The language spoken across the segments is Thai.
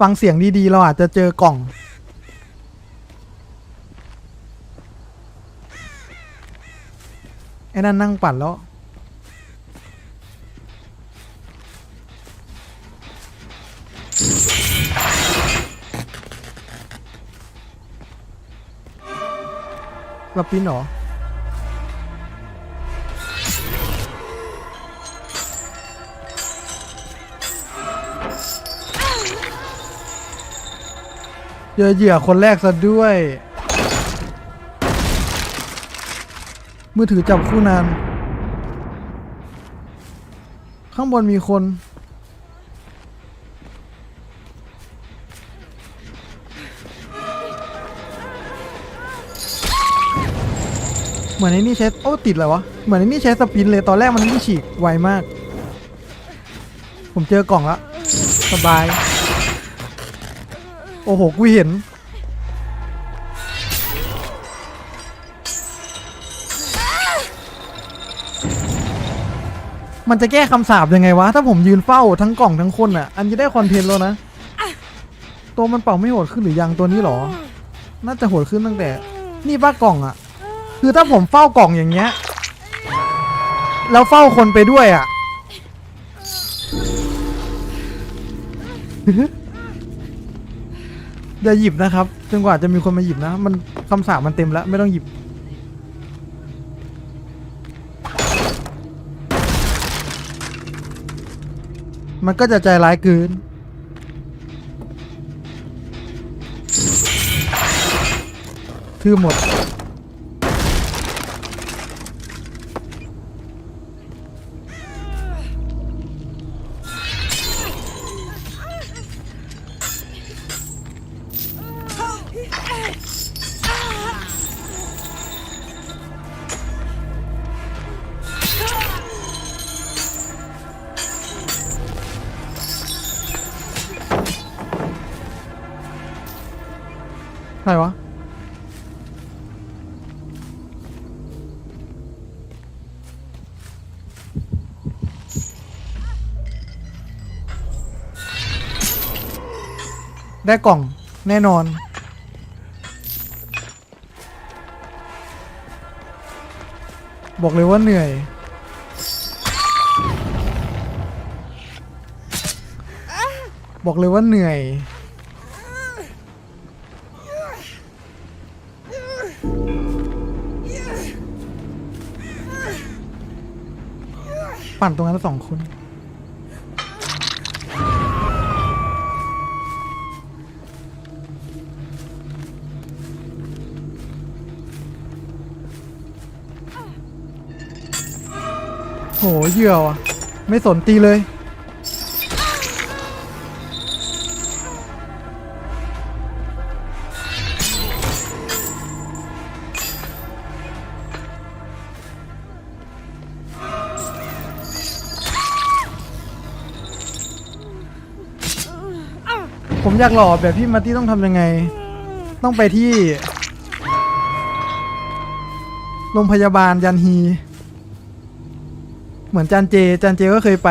ฟังเสียงดีๆ เราอาจจะเจอกล่อง ไอ้นั่นนั่งปั่นแล้วรับปิ้นเหรอ เจอเหยื่อคนแรกซะด้วย มือถือจับคู่นาน ข้างบนมีคน เหมือนไอ้นี่ใช้โอ้ติดเลยวะ เหมือนไอ้นี่ใช้สปินเลยตอนแรกมันไม่ฉีกไวมาก ผมเจอกล่องละสบาย โอ้โห กูเห็น มันจะแก้คำสาปยังไงวะ ถ้าผมยืนเฝ้าทั้งกล่องทั้งคนอะ อันจะได้คอนเทนต์แล้วนะ ตัวมันเป่าไม่โหดขึ้นหรือยังตัวนี้หรอ น่าจะโหดขึ้นตั้งแต่ นี่ป้ากล่องอะ คือถ้าผมเฝ้ากล่องอย่างเงี้ย แล้วเฝ้าคนไปด้วยอะ อย่าหยิบนะครับจนกว่าจะมีคนมาหยิบนะ มันคำสาปมันเต็มแล้ว ไม่ต้องหยิบ มันก็จะใจร้ายเกินคือหมด รวะ ได้กล่องแน่นอนบอกเลยว่าเหนื่อย บอกเลยว่าเหนื่อย ปั่นตรงนั้นสองคน โหเหยื่อว่ะ ไม่สนตีเลย ผมอยากหล่อแบบพี่มาร์ตี้ต้องทำยังไง ต้องไปที่ โรงพยาบาลยันฮี เหมือนจานเจจานเจก็เคยไป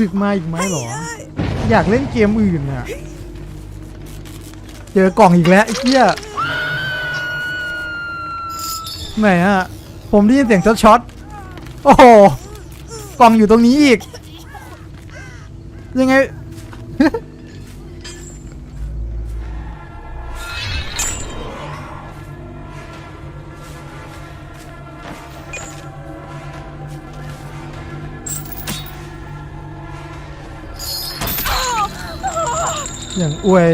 ดึกๆมาอีกไหมเหรอ อยากเล่นเกมอื่นอะ เจอกล่องอีกแล้วไอ้เหี้ยไหนฮะผมได้ยินเสียงช็อตช็อตๆโอ้โหกล่องอยู่ตรงนี้อีก ยังไง อย่างอวย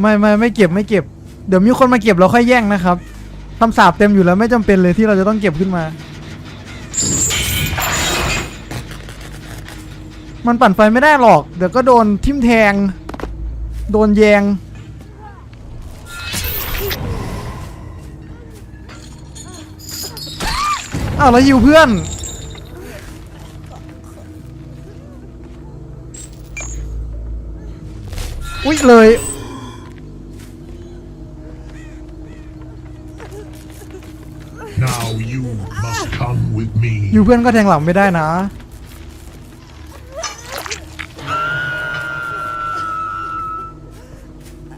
ไม่ไม่ไม่เก็บไม่เก็บ เดี๋ยวมีคนมาเก็บเราค่อยแย่งนะครับคำสาปเต็มอยู่แล้วไม่จำเป็นเลยที่เราจะต้องเก็บขึ้นมา มันปั่นไฟไม่ได้หรอก เดี๋ยวก็โดนทิ่มแทง โดนแยง อ้าวแล้วยิวเพื่อน อุ๊ยเลย with me. ยิวเพื่อนก็แทงหลังไม่ได้นะ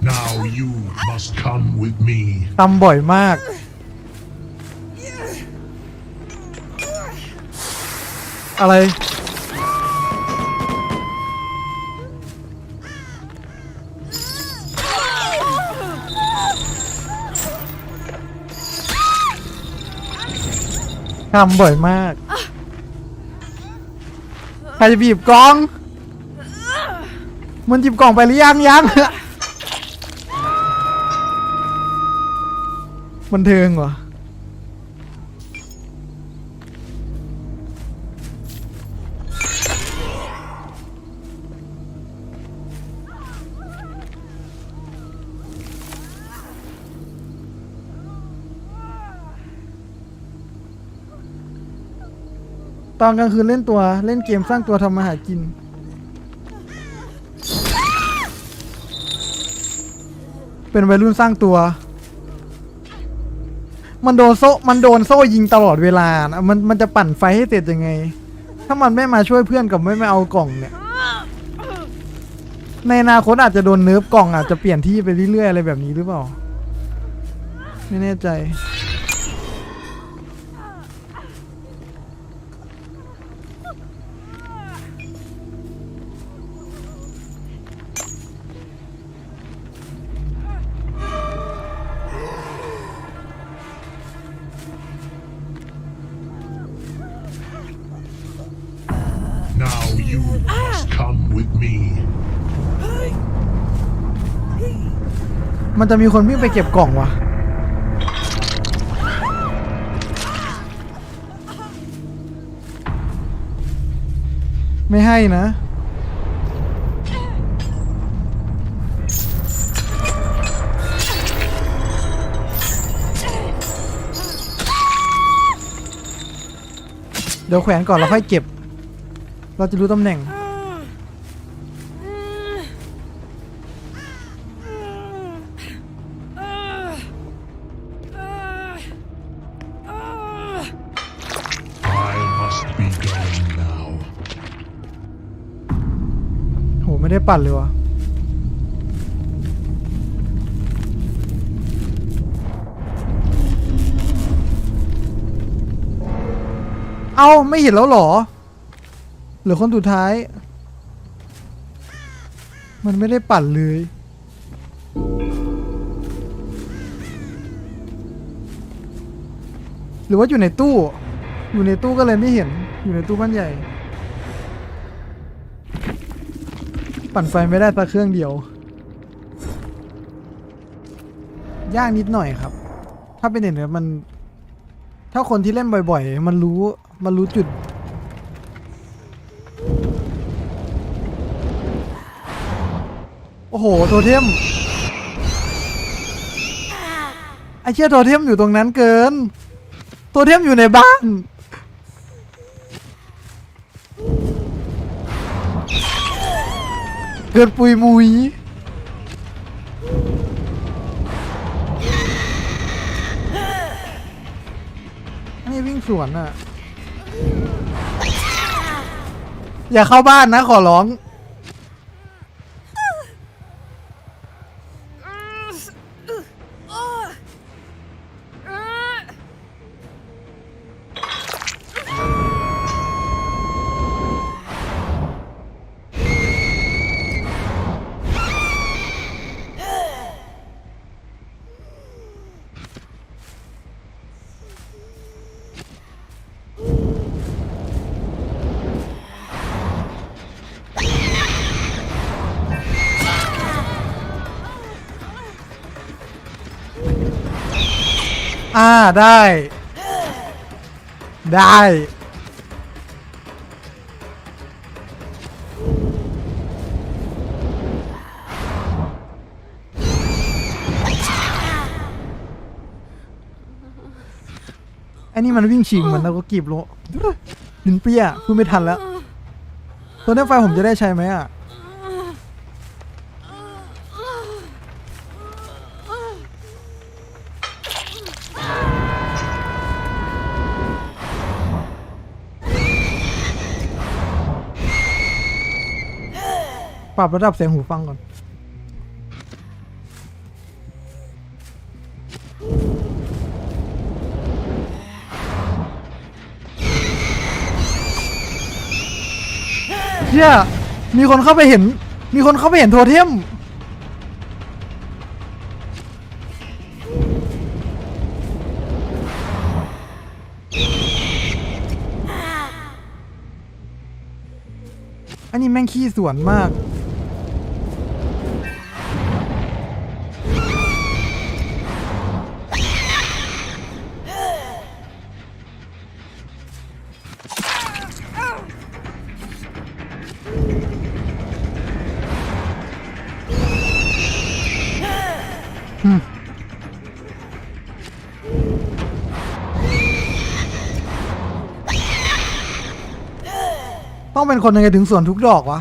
Now you must come with me. ตำบ่อยมาก อะไร ทำบ่อยมาก ใครจะบีบกล่อง มันจิบกล่องไปหรือยังยังบันเทิงว่ะ ตอนกลางคืนเล่นตัวเล่นเกมสร้างตัวทำมาหากิน เป็นวัยรุ่นสร้างตัว มันโดนโซ่มันโดนโซ่ยิงตลอดเวลานะมันมันจะปั่นไฟให้เสร็จยังไง ถ้ามันไม่มาช่วยเพื่อนกับไม่มาเอากล่องเนี่ย ในอนาคตอาจจะโดนเนิร์ฟกล่องอาจจะเปลี่ยนที่ไปเรื่อยๆอะไรแบบนี้หรือเปล่า ไม่แน่ใจ with me. มันจะมีคนวิ่งไปเก็บกล่องวะไม่ให้นะ เดี๋ยวแขวนก่อนแล้วค่อยเก็บ เราจะรู้ตำแหน่ง ไม่ได้ปั่นเลยวะเอาไม่เห็นแล้วหรอหลือคนสุดท้าย มันไม่ได้ปั่นเลย หรือว่าอยู่ในตู้ อยู่ในตู้ก็เลยไม่เห็น อยู่ในตู้บ้านใหญ่ ปั่นไฟไม่ได้สักเครื่องเดียว ยากนิดหน่อยครับ ถ้าเป็นอย่างนี้มัน ถ้าคนที่เล่นบ่อย ๆ มันรู้มันรู้จุดโอ้โหโทเทมไอ้เชี่ยโทเทมอยู่ตรงนั้นเกิน โทเทมอยู่ในบ้าน เกินปุยมุยอันนี้วิ่งสวนอะ อย่าเข้าบ้านนะขอร้อง อ่าได้ ได้ไอไอ้นี่มันวิ่งฉีกเหมือนแล้วก็กรีบโลดินเปี้ยพูดไม่ทันแล้ว ตัวนี้ไฟผมจะได้ใช้ไหมอะ ปรับระดับเสียงหูฟังก่อนเชี่ยมีคนเข้าไปเห็น มีคนเข้าไปเห็นโทเทมอันนี้แม่งขี้สวนมาก ต้องเป็นคนยังไงถึงสวนทุกดอกวะ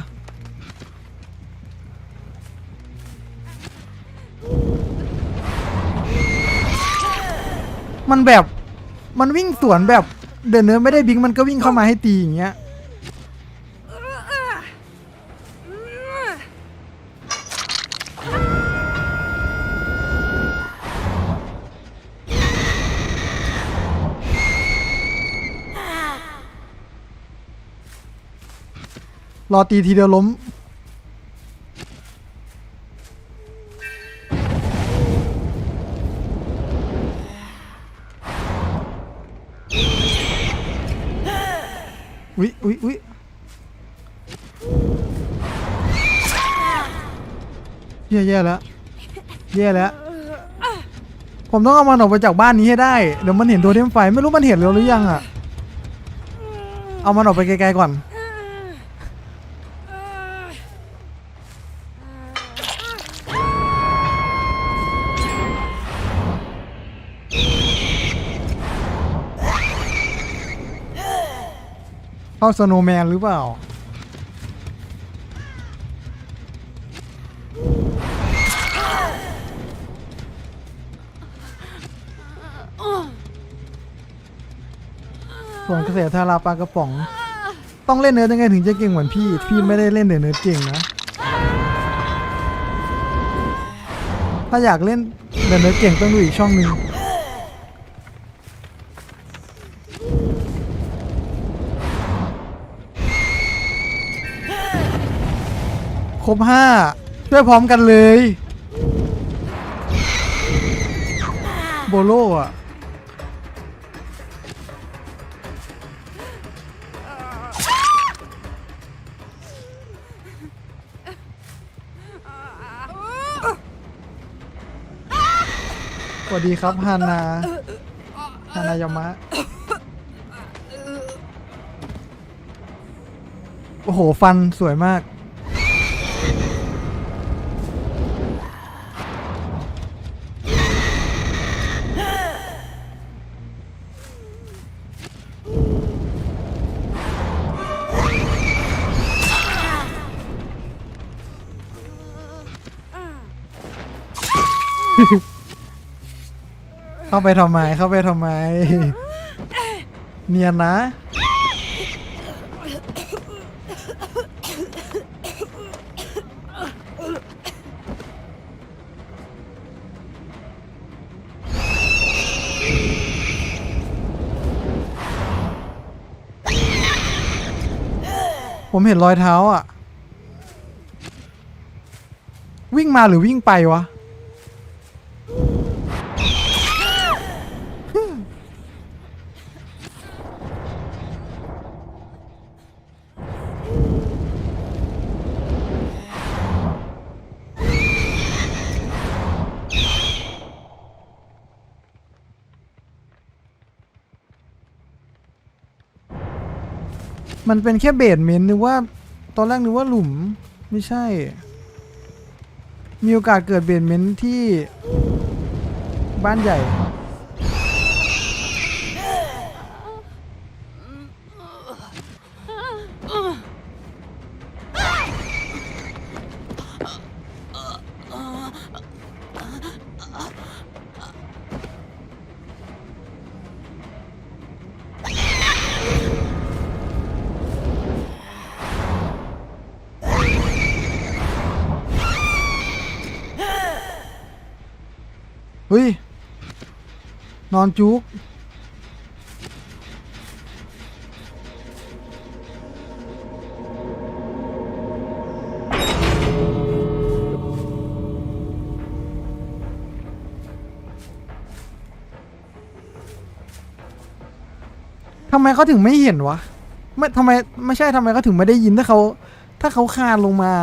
มันแบบ มันวิ่งสวนแบบ เดินเนื้อไม่ได้บิงมันก็วิ่งเข้ามาให้ตีอย่างเงี้ย รอตีทีเดียวล้ม อุ๊ยอุ๊ยอุ๊ยแย่แย่แล้วแย่แล้ว ผมต้องเอามันออกไปจากบ้านนี้ให้ได้ เดี๋ยวมันเห็นโทเทมไฟ ไม่รู้มันเห็นเราหรือยังอะ เอามันออกไปไกลๆก่อน เข้าสโนว์แมนหรือเปล่า ส่วนเกษตรทาราปลากระป๋อง ต้องเล่นเนื้อยังไงถึงจะเก่งเหมือนพี่ พี่ไม่ได้เล่นเนื้อเก่งนะ ถ้าอยากเล่นเนื้อเก่งต้องดูอีกช่องหนึ่ง ครบห้าช่วยพร้อมกันเลย โบโลอะ สวัสดีครับฮานาฮานายามะ โอ้โห ฟันสวยมาก เข้าไปทำไม เข้าไปทำไม เนียนนะ ผมเห็นรอยเท้าอะ วิ่งมาหรือวิ่งไปวะ มันเป็นแค่เบสเมนต์นึกว่า ตอนแรกนึกว่าหลุมไม่ใช่ มีโอกาสเกิดเบสเมนต์ที่บ้านใหญ่ นอนจุกทำไมเขาถึงไม่เห็นวะ ไม่ทำไมไม่ใช่ทำไมเขาถึงไม่ได้ยินถ้าเขา ถ้าเขาคานลงมา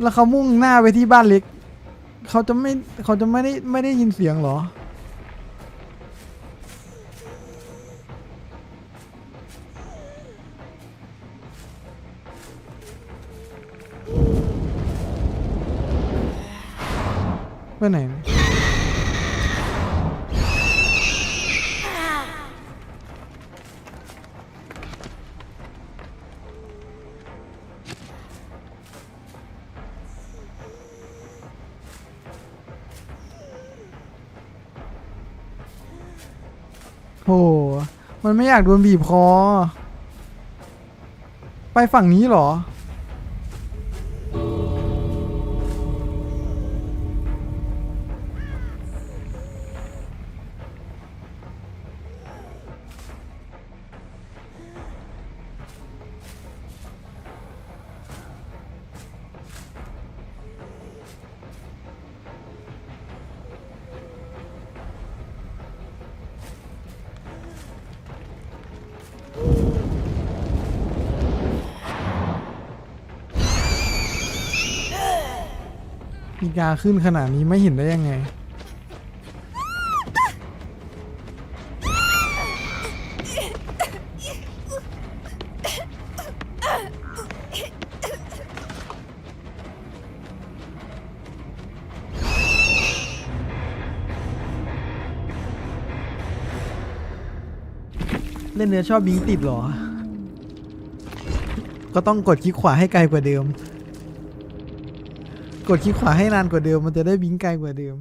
แล้วเขามุ่งหน้าไปที่บ้านเล็ก เขาจะไม่เขาจะไม่ได้ไม่ได้ยินเสียงหรอ ไปไหนโหมันไม่อยากโดนบีบคอ ไปฝั่งนี้เหรอ มีกาขึ้นขนาดนี้ไม่เห็นได้ยังไง เล่นเนื้อชอบบิงติดเหรอ ก็ต้องกดคลิกขวาให้ไกลกว่าเดิม กดคลิกขวาให้นานกว่าเดิม มันจะได้บิงไกลกว่าเดิม